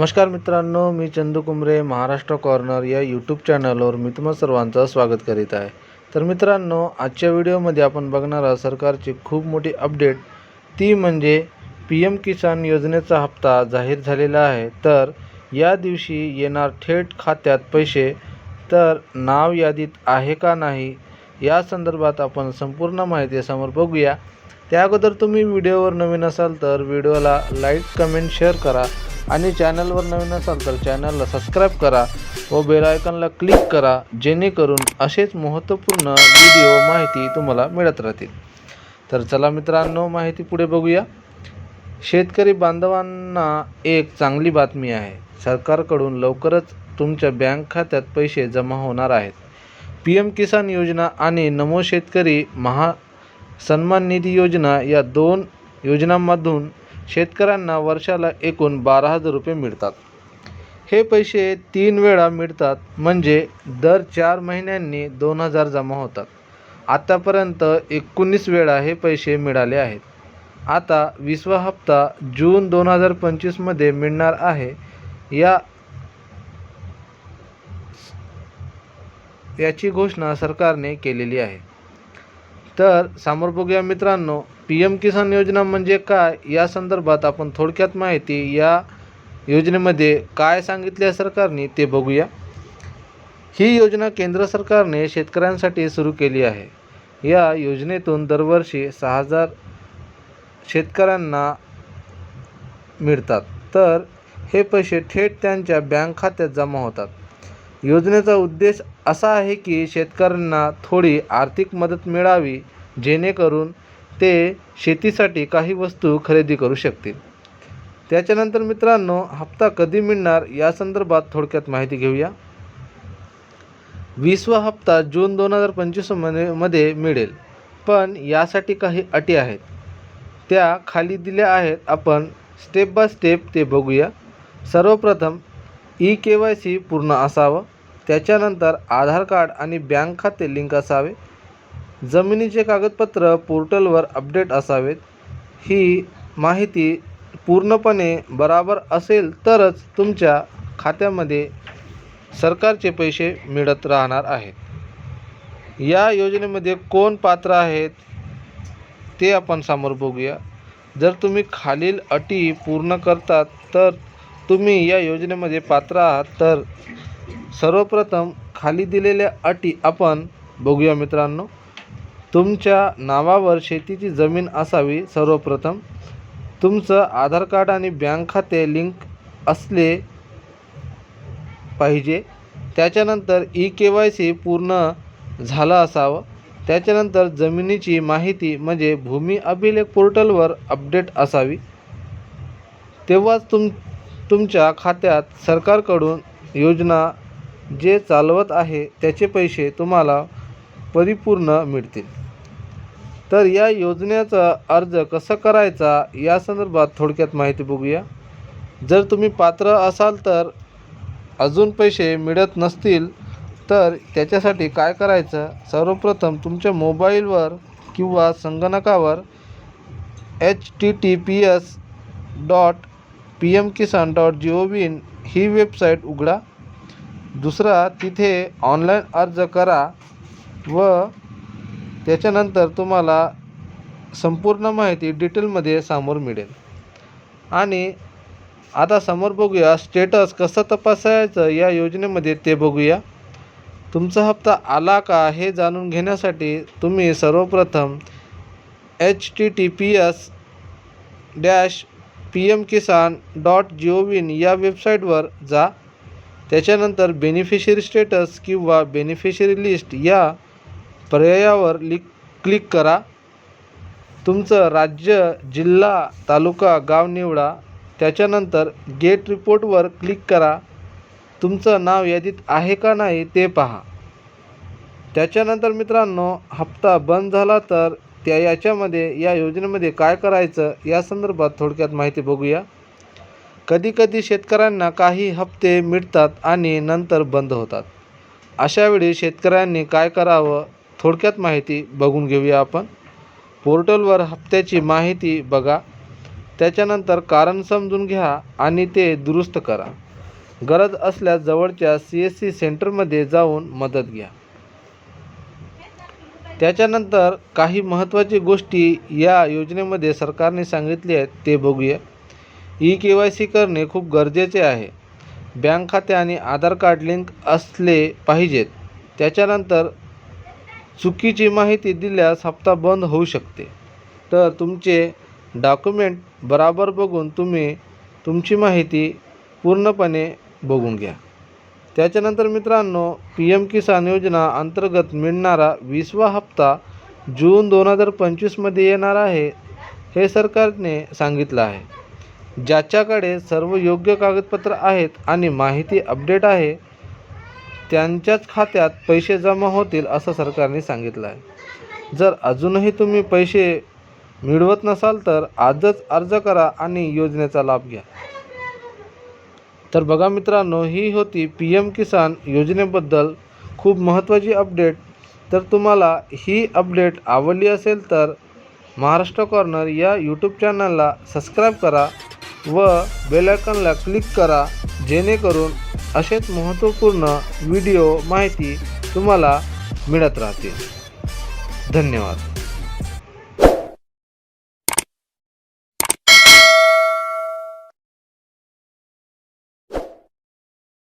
नमस्कार मित्रांनो मी चंदू कुमरे महाराष्ट्र कॉर्नर या यूट्यूब चॅनलवर मी तुम्हा सर्वांचं स्वागत करीत आहे. तर मित्रांनो आजच्या व्हिडिओमध्ये आपण बघणार आहोत सरकारची खूप मोठी अपडेट ती म्हणजे पी एम किसान योजनेचा हप्ता जाहीर झालेला आहे. तर या दिवशी येणार थेट खात्यात पैसे. तर नाव यादीत आहे का नाही या संदर्भात आपण संपूर्ण माहिती समोर बघूया. त्या अगोदर तुम्ही व्हिडिओवर नवीन असाल तर व्हिडिओला लाईक कमेंट शेअर करा. आणि चॅनलवर नवीन असाल तर चॅनलला सबस्क्राईब करा व बेल क्लिक करा जेणेकरून असेच महत्त्वपूर्ण व्हिडिओ माहिती तुम्हाला मिळत राहतील. तर चला मित्रांनो माहिती पुढे बघूया. शेतकरी बांधवांना एक चांगली बातमी आहे. सरकारकडून लवकरच तुमच्या बँक खात्यात पैसे जमा होणार आहेत. पी एम किसान योजना आणि नमो शेतकरी महा सन्मान निधी योजना या दोन योजनांमधून शेतकऱ्यांना वर्षाला एकूण बारा हजार रुपये मिळतात. हे पैसे तीन वेळा मिळतात म्हणजे दर चार महिन्यांनी दोन हजार जमा होतात. आतापर्यंत एकोणीस वेळा हे पैसे मिळाले आहेत. आता विसवा हप्ता जून दोन हजार पंचवीसमध्ये मिळणार आहे. या याची घोषणा सरकारने केलेली आहे. तर समोर बघूया मित्रांनो पी एम किसान योजना म्हणजे काय? या संदर्भात आपण थोडक्यात माहिती या योजनेमध्ये काय सांगितले आहे सरकारने ते बघूया. ही योजना केंद्र सरकारने शेतकऱ्यांसाठी सुरू केली आहे. या योजनेतून दरवर्षी सहा हजार शेतकऱ्यांना मिळतात. तर हे पैसे थेट त्यांच्या बँक खात्यात जमा होतात. योजनेचा उद्देश असा आहे की शेतकऱ्यांना थोडी आर्थिक मदत मिळावी जेणेकरून ते शेतीसाठी काही वस्तू खरेदी करू शकतील. त्याच्यानंतर मित्रांनो हप्ता कधी मिळणार या संदर्भात थोडक्यात माहिती घेऊया. वीसवा हप्ता जून दोन हजार पंचवीसमध्ये मध्ये मिळेल. पण यासाठी काही अटी आहेत. त्या खाली दिल्या आहेत. आपण स्टेप बाय स्टेप ते बघूया. सर्वप्रथम ई के वाय सी पूर्ण असावं. त्याच्यानंतर आधार कार्ड आणि बँक खाते लिंक असावे. जमिनीचे कागदपत्र पोर्टलवर अपडेट असावेत. ही माहिती पूर्णपणे बराबर असेल तरच तुमच्या खात्यामध्ये सरकारचे पैसे मिळत राहणार आहेत. या योजनेमध्ये कोण पात्र आहेत ते आपण समोर बघूया. जर तुम्ही खालील अटी पूर्ण करतात तर तुम्ही या योजनेमध्ये पात्र आहात तर सर्वप्रथम खाली दिलेल्या अटी आपण बघूया मित्रांनो. तुमच्या नावावर शेतीची जमीन असावी सर्वप्रथम. तुमचं आधार कार्ड आणि बँक खाते लिंक असले पाहिजे. त्याच्यानंतर ई के वाय सी पूर्ण झालं असावं. त्याच्यानंतर जमिनीची माहिती म्हणजे भूमी अभिलेख पोर्टलवर अपडेट असावी. तेव्हाच तुम तुमच्या खात्यात सरकारकडून योजना जे चालवत आहे त्याचे पैसे तुम्हाला परिपूर्ण मिळतील. तर या योजनेचा अर्ज कसा करायचा या संदर्भात थोडक्यात माहिती बघूया. जर तुम्ही पात्र असाल तर अजून पैसे मिळत नसतील तर त्याच्यासाठी काय करायचं? सर्वप्रथम तुमच्या मोबाईलवर किंवा संगणकावर H T T P S dot P M Kisan dot G O V in he website उघडा. दुसरा तिथे ऑनलाईन अर्ज करा व त्याच्यानंतर तुम्हाला संपूर्ण माहिती डिटेलमध्ये समोर मिळेल. आणि आता समोर बघूया स्टेटस कसं तपासायचं या योजनेमध्ये ते बघूया. तुमचा हप्ता आला का हे जाणून घेण्यासाठी तुम्ही सर्वप्रथम H T T P S dash P M Kisan dot G O V in या वेबसाईटवर जा. त्याच्यानंतर बेनिफिशरी स्टेटस किंवा बेनिफिशरी लिस्ट या पर्यायावर लिक क्लिक करा. तुमचं राज्य जिल्हा तालुका गाव निवडा. त्याच्यानंतर गेट रिपोर्टवर क्लिक करा. तुमचं नाव यादीत आहे का नाही ते पहा. त्याच्यानंतर मित्रांनो हप्ता बंद झाला तर त्या याच्यामध्ये या योजनेमध्ये काय करायचं या संदर्भात थोडक्यात माहिती बघूया. कधीकधी शेतकऱ्यांना काही हप्ते मिळतात आणि नंतर बंद होतात. अशावेळी शेतकऱ्यांनी काय करावं? थोडक्यात माहिती बघून घेऊया आपण. पोर्टलवर हप्त्याची माहिती बघा. त्याच्यानंतर कारण समजून घ्या आणि ते दुरुस्त करा. गरज असल्यास जवळच्या सी एस सी सेंटरमध्ये जाऊन मदत घ्या. त्याच्यानंतर काही महत्त्वाची गोष्टी या योजनेमध्ये सरकारने सांगितले आहेत ते बघूया. ई के वाय सी करणे खूप गरजेचे आहे. बँक खाते आणि आधार कार्ड लिंक असले पाहिजेत. त्याच्यानंतर चुकीची माहिती दिल्यास हप्ता बंद होऊ शकते. तर तुमचे डॉक्युमेंट बराबर बघून तुम्ही तुमची माहिती पूर्णपणे बघून घ्या. त्याच्यानंतर मित्रांनो पी एम किसान योजना अंतर्गत मिळणारा वीसवा हप्ता जून दोन हजार पंचवीसमध्ये येणार आहे हे सरकारने सांगितलं आहे. ज्याच्याकडे सर्व योग्य कागदपत्र आहेत आणि माहिती अपडेट आहे त्यांच्याच खात्यात पैसे जमा होतील असं सरकारने सांगितलं आहे जर अजूनही तुम्ही पैसे मिळवत नसाल तर आजच अर्ज करा आणि योजनेचा लाभ घ्या. तर बघा मित्रांनो ही होती पी एम किसान योजनेबद्दल खूप महत्त्वाची अपडेट. तर तुम्हाला ही अपडेट आवडली असेल तर महाराष्ट्र कॉर्नर या यूट्यूब चॅनलला सबस्क्राईब करा व बेलायकनला क्लिक करा जेणेकरून असेच महत्त्वपूर्ण व्हिडिओ माहिती तुम्हाला मिळत राहतील. धन्यवाद.